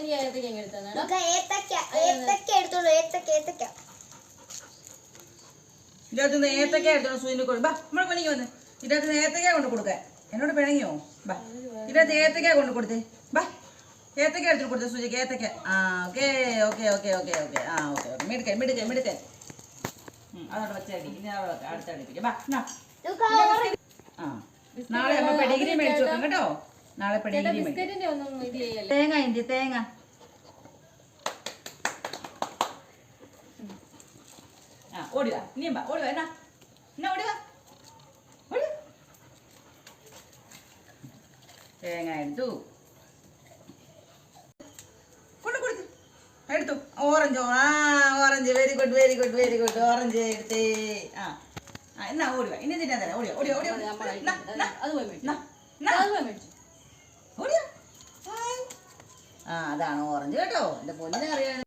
എനിക്ക് ഏത്തക്ക അങ്ങ് എടുത്തു തന്നെടാ നമുക്ക് ഏത്തക്ക ഏത്തക്ക എടുത്തോളൂ ഏത്തക്ക ഏത്തക്ക. ഇതിനകത്ത് ഏത്തക്ക എടുത്തോളൂ സൂര്യനെ കൊടുക്കും ബാ നമ്മൾ പണിക്ക് വന്ന്. ഇതിനകത്ത് ഏത്തക്ക കൊണ്ട് കൊടുക്കാൻ എന്നോട് പിണങ്ങിയോ? ബാ ഇതിനകത്ത് ഏത്തക്ക കൊണ്ട് കൊടുത്തേ. ബാ ഏത്തക്ക എടുത്തു കൊടുത്തേ സൂര്യക്ക് ഏത്തക്ക. ആ okay okay okay okay okay. ആ ഓക്കെ ഓക്കെ. മിടുക്കൻ മിടുക്കൻ മിടുക്കൻ. അതോടെ വെച്ചടി ഇനി അവിടെ വെക്കാം, അടുത്ത അടുപ്പിക്കാം ബാ ആ നാളെ അപ്പൊ പെഡിഗ്രി മേടിച്ചു വെക്കാം കേട്ടോ. നാളെ തേങ്ങ എന്തി തേങ്ങ. ആ ഓടി വാ ഇനിയും ഓടി വാ എന്നാ? എന്നാ ഓടി വാ. ഓടി വാ. തേങ്ങ എടുത്തു. കൊണ്ട് കൊടുത്തു എടുത്തു. ഓറഞ്ച് ആ orange. Very good very good very good orange എടുത്തേ. ആ ആ എന്നാ ഓടി വാ. ഇനി തിന്നാ തരാം. ഓടി വാ, ഓടി ഓടി വാ. നമ്മൾ എന്നാ, എന്നാ, അത് പോയി മേടിച്ചു എന്നാ, എന്നാ. അത് പോയി മേടിച്ചു ഓടി വാ. ഹായ്. ആ അതാണ് ഓറഞ്ച് കേട്ടോ. എന്റെ പൊന്നിനെ അറിയാൻ